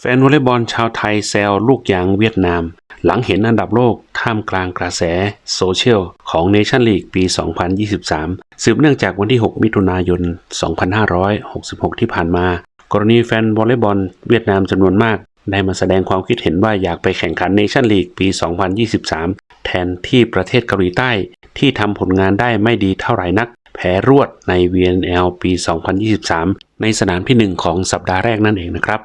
แฟนวอลเลย์บอลชาวไทยแซวลูกยางเวียดนาม หลังเห็นอันดับโลกท่ามกลางกระแสโซเชียลของเนชั่นลีกปี 2023 สืบเนื่องจากวันที่ 6 มิถุนายน 2566 ที่ผ่านมา กรณีแฟนวอลเลย์บอลเวียดนามจำนวนมาก ได้มาแสดงความคิดเห็นว่าอยากไปแข่งขันเนชั่นลีกปี 2023 แทนที่ประเทศเกาหลีใต้ ที่ทำผลงานได้ไม่ดีเท่าไหร่นัก แพ้รวดใน VNL ปี 2023 ในสนามที่ 1 ของสัปดาห์แรกนั่นเองนะครับ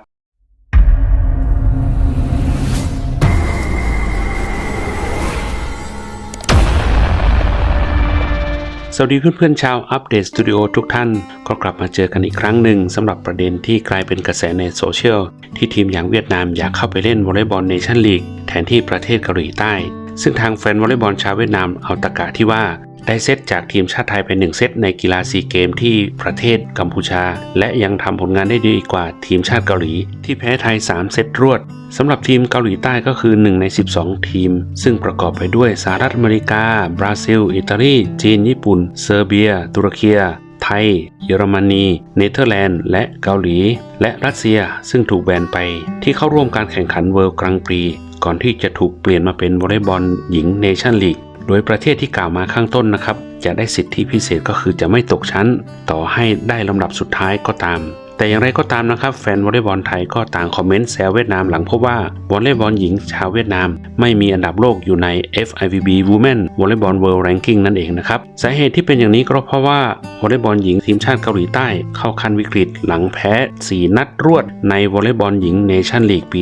วัสดีเพื่อนๆชาวอัปเดตสตูดิโอทุกท่าน ก็กลับมาเจอกันอีกครั้งหนึ่งสำหรับประเด็นที่กลายเป็นกระแสในโซเชียล ที่ทีมอย่างเวียดนามอยากเข้าไปเล่นวอลเลย์บอลเนชั่นลีกแทนที่ประเทศเกาหลีใต้ ซึ่งทางแฟนวอลเลย์บอลชาวเวียดนามเอาตะกะที่ว่า ได้เซตจากทีมชาติไทยไปหนึ่งเซตในกีฬาซีเกมที่ประเทศกัมพูชา และยังทำผลงานได้ดีกว่าทีมชาติเกาหลี ที่แพ้ไทย 3 เซตรวดสำหรับทีมเกาหลีใต้ก็คือ 1 ใน 12 ทีม ซึ่งประกอบไปด้วยสหรัฐอเมริกา บราซิล อิตาลี จีน ญี่ปุ่น เซอร์เบีย ตุรกีไทย เยอรมนี เนเธอร์แลนด์ และเกาหลี และรัสเซียซึ่งถูกแบนไป ที่เข้าร่วมการแข่งขันเวิลด์กรังปี ก่อนที่จะถูกเปลี่ยนมาเป็นวอลเลย์บอลหญิงเนชั่นลีก โดยประเทศที่กล่าวมาข้างต้นนะครับ จะได้สิทธิพิเศษก็คือจะไม่ตกชั้น ต่อให้ได้ลำดับสุดท้ายก็ตาม แต่อย่างไรก็ตามนะครับแฟนวอลเลย์บอลไทยก็ต่างคอมเมนต์แซวเวียดนามหลังพบว่าวอลเลย์บอลหญิงชาวเวียดนาม ไม่มีอันดับโลกอยู่ใน FIVB Women Volleyball World Ranking นั่นเองนะครับสาเหตุที่เป็นอย่างนี้ก็เพราะว่าวอลเลย์บอลหญิงทีมชาติเกาหลีใต้ เข้าขั้นวิกฤตหลังแพ้ 4 นัดรวด ในวอลเลย์บอลหญิงเนชั่นลีกปี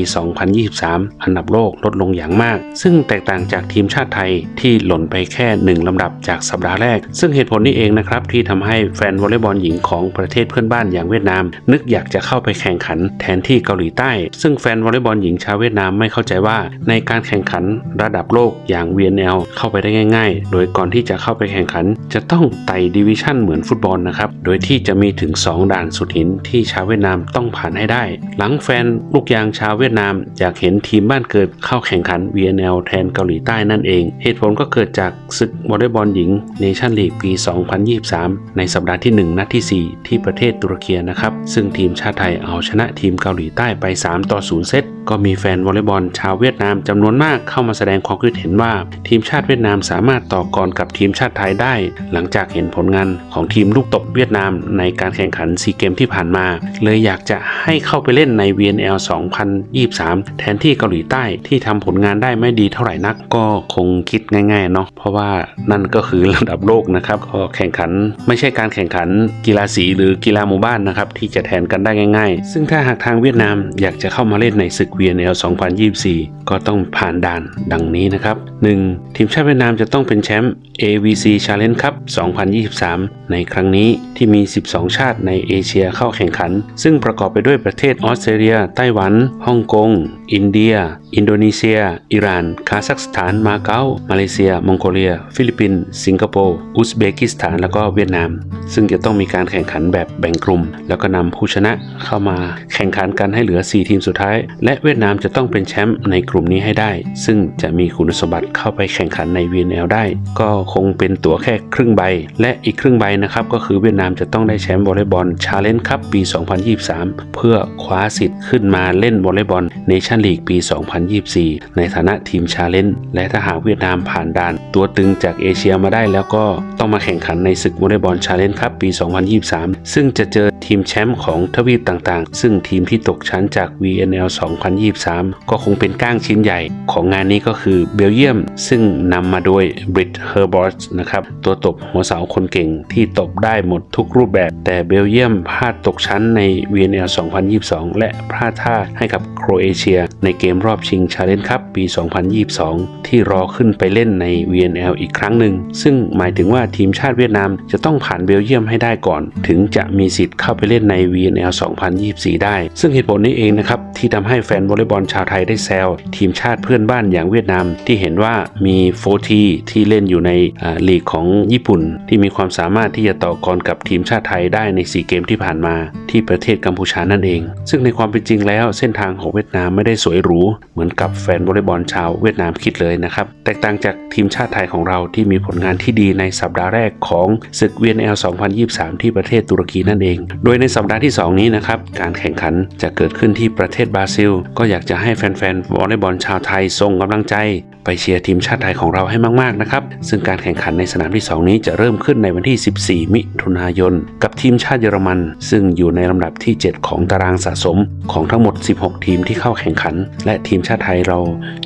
2023 อันดับโลกลดลงอย่างมาก ซึ่งแตกต่างจากทีมชาติไทยที่หล่นไปแค่ 1 ลำดับจากสัปดาห์แรก ซึ่งเหตุผลนี้เองนะครับที่ทำให้แฟนวอลเลย์บอลหญิงของประเทศเพื่อนบ้านอย่างเวียดนามนึกอยากจะเข้าไปแข่งขันแทนที่เกาหลีใต้ ซึ่งแฟนวอลเลย์บอลหญิงชาวเวียดนามไม่เข้าใจว่าในการแข่งขันระดับโลกอย่าง VNL เข้าไปได้ง่ายๆ โดยก่อนที่จะเข้าไปแข่งขัน จะต้องไต่ดิวิชั่นเหมือนฟุตบอลนะครับ โดยที่จะมีถึง 2 ด่านสุดหินที่ชาวเวียดนามต้องผ่านให้ได้ หลังแฟนลูกยางชาวเวียดนามอยากเห็นทีมบ้านเกิดเข้าแข่งขัน VNL แทนเกาหลีใต้นั่นเอง เหตุผลก็เกิดจากศึกวอลเลย์บอลหญิงเนชั่นลีกปี 2023 ในสัปดาห์ที่ 1 นัดที่ 4 ที่ประเทศตุรกีนะครับซึ่งทีมชาติไทยเอาชนะทีมเกาหลีใต้ไป 3 ต่อ 0 เซตก็มีแฟนวอลเลย์บอลชาวเวียดนามจำนวนมากเข้ามาแสดงความคิดเห็นว่า ทีมชาติเวียดนามสามารถต่อกรกับทีมชาติไทยได้ หลังจากเห็นผลงานของทีมลูกตบเวียดนามในการแข่งขันซีเกมที่ผ่านมา เลยอยากจะให้เข้าไปเล่นใน VNL 2023 แทนที่เกาหลีใต้ที่ทำผลงานได้ไม่ดีเท่าไหร่นักก็คงคิดง่ายๆเนาะเพราะว่านั่นก็คือระดับโลกนะครับก็แข่งขันไม่ใช่การแข่งขันกีฬาสีหรือกีฬาหมู่บ้านนะครับที่จะแทนกันได้ง่าย ๆ ซึ่งถ้าหากทางเวียดนามอยากจะเข้ามาเล่นในศึก BNL 2024 ก็ต้องผ่านด่านดังนี้นะครับ 1. ทีมชาติเวียดนามจะต้องเป็นแชมป์ AVC Challenge Cup 2023 ในครั้งนี้ที่มี 12 ชาติในเอเชียเข้าแข่งขัน ซึ่งประกอบไปด้วยประเทศออสเตรเลีย ไต้หวัน ฮ่องกง อินเดีย อินโดนีเซีย อิหร่าน คาซัคสถาน มาเก๊า มาเลเซีย มองโกเลีย ฟิลิปปินส์ สิงคโปร์ อุซเบกิสถาน แล้วก็เวียดนาม ซึ่งจะต้องมีการแข่งขันแบบแบ่งกลุ่ม แล้วก็นำผู้ชนะเข้ามาแข่งขันกันให้เหลือ 4 ทีมสุดท้าย และเวียดนามจะต้องเป็นแชมป์ในกลุ่มนี้ให้ได้ ซึ่งจะมีคุณสมบัติเข้าไปแข่งขันใน VNL ได้ ก็คงเป็นตั๋วแค่ครึ่งใบ และอีกครึ่งใบนะครับก็คือเวียดนามจะต้องได้แชมป์วอลเลย์บอลชาเลนจ์คัพปี 2023 เพื่อคว้าสิทธิ์ขึ้นมาเล่นวอลเลย์บอลเนชั่นลีกปี 2024 ในฐานะทีมชาเลนจ์และถ้าหากเวียดนามผ่านด่าน ตัวตึงจากเอเชียมาได้แล้วก็ต้องมาแข่งขันในศึกวอลเลย์บอลชาเลนจ์คัพปี 2023 ซึ่งจะเจอทีมแชมป์ของทวีปต่างๆ ซึ่งทีมที่ตกชั้นจาก VNL 2023 ก็คงเป็นก้างชิ้นใหญ่ของงานนี้ก็คือเบลเยียม ซึ่งนำมาโดยบริตเฮอร์บอร์สนะครับ ตัวตบหัวเสาคนเก่งที่ตบได้หมดทุกรูปแบบ แต่เบลเยียมพลาดตกชั้นใน VNL 2022 และพลาดท่าให้กับโครเอเชีย ในเกมรอบชิงชาเลนจ์คัพปี 2022 ที่รอขึ้นไปเล่นใน VNL อีกครั้งหนึ่ง ซึ่งหมายถึงว่าทีมชาติเวียดนามจะต้องผ่านเบลเยียมให้ได้ก่อน ถึงจะมีสิทธิ์เข้าไปเล่นใน VNL 2024 ได้ ซึ่งเหตุผลนี้เองนะครับที่ทำให้แฟนวอลเลย์บอลชาวไทยได้แซวทีมชาติเพื่อนบ้านอย่างเวียดนาม ที่เห็นว่ามีโฟทีที่เล่นอยู่ในลีกของญี่ปุ่น ที่มีความสามารถที่จะต่อกรกับทีมชาติไทยได้ใน4เกมที่ผ่านมา ที่ประเทศกัมพูชานั่นเอง ซึ่งในความเป็นจริงแล้วเส้นทางของเวียดนามไม่ได้สวยหรูเหมือนกับแฟนวอลเลย์บอลชาวเวียดนามคิดเลยนะครับแตกต่างจากทีมชาติไทยของเราที่มีผลงานที่ดีในสัปดาห์ดาแรกของศึก VNL 2023 ที่ประเทศตุรกีนั่นเอง โดยในสัปดาห์ที่ 2 นี้นะครับ การแข่งขันจะเกิดขึ้นที่ประเทศบราซิล ก็อยากจะให้แฟนๆวอลเลย์บอลชาวไทยส่งกำลังใจไปเชียร์ทีมชาติไทยของเราให้มากๆนะครับ ซึ่งการแข่งขันในสนามที่ 2 นี้จะเริ่มขึ้นในวันที่ 14 มิถุนายน กับทีมชาติเยอรมัน ซึ่งอยู่ในลำดับที่ 7 ของตารางสะสมของทั้งหมด 16 ทีมที่เข้าแข่งขัน และทีมชาติไทยเรา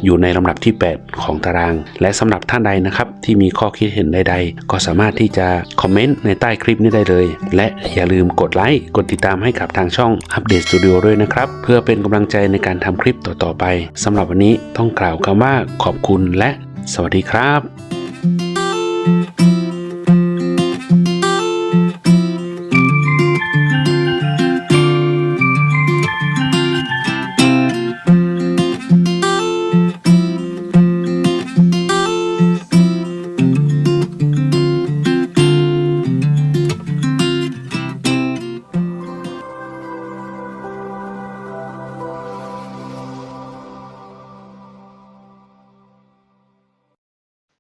อยู่ในลำดับที่ 8 ของตาราง และสำหรับท่านใดนะครับที่มีข้อคิดเห็นใด ๆ ก็สามารถที่จะคอมเมนต์ในใต้คลิปนี้ได้เลย และอย่าลืมกดไลค์กดติดตามให้กับทางช่องอัปเดตสตูดิโอด้วยนะครับเพื่อเป็นกำลังใจในการทำคลิปต่อๆไปสำหรับวันนี้ต้องกล่าวคำว่าขอบคุณคุณและสวัสดีครับ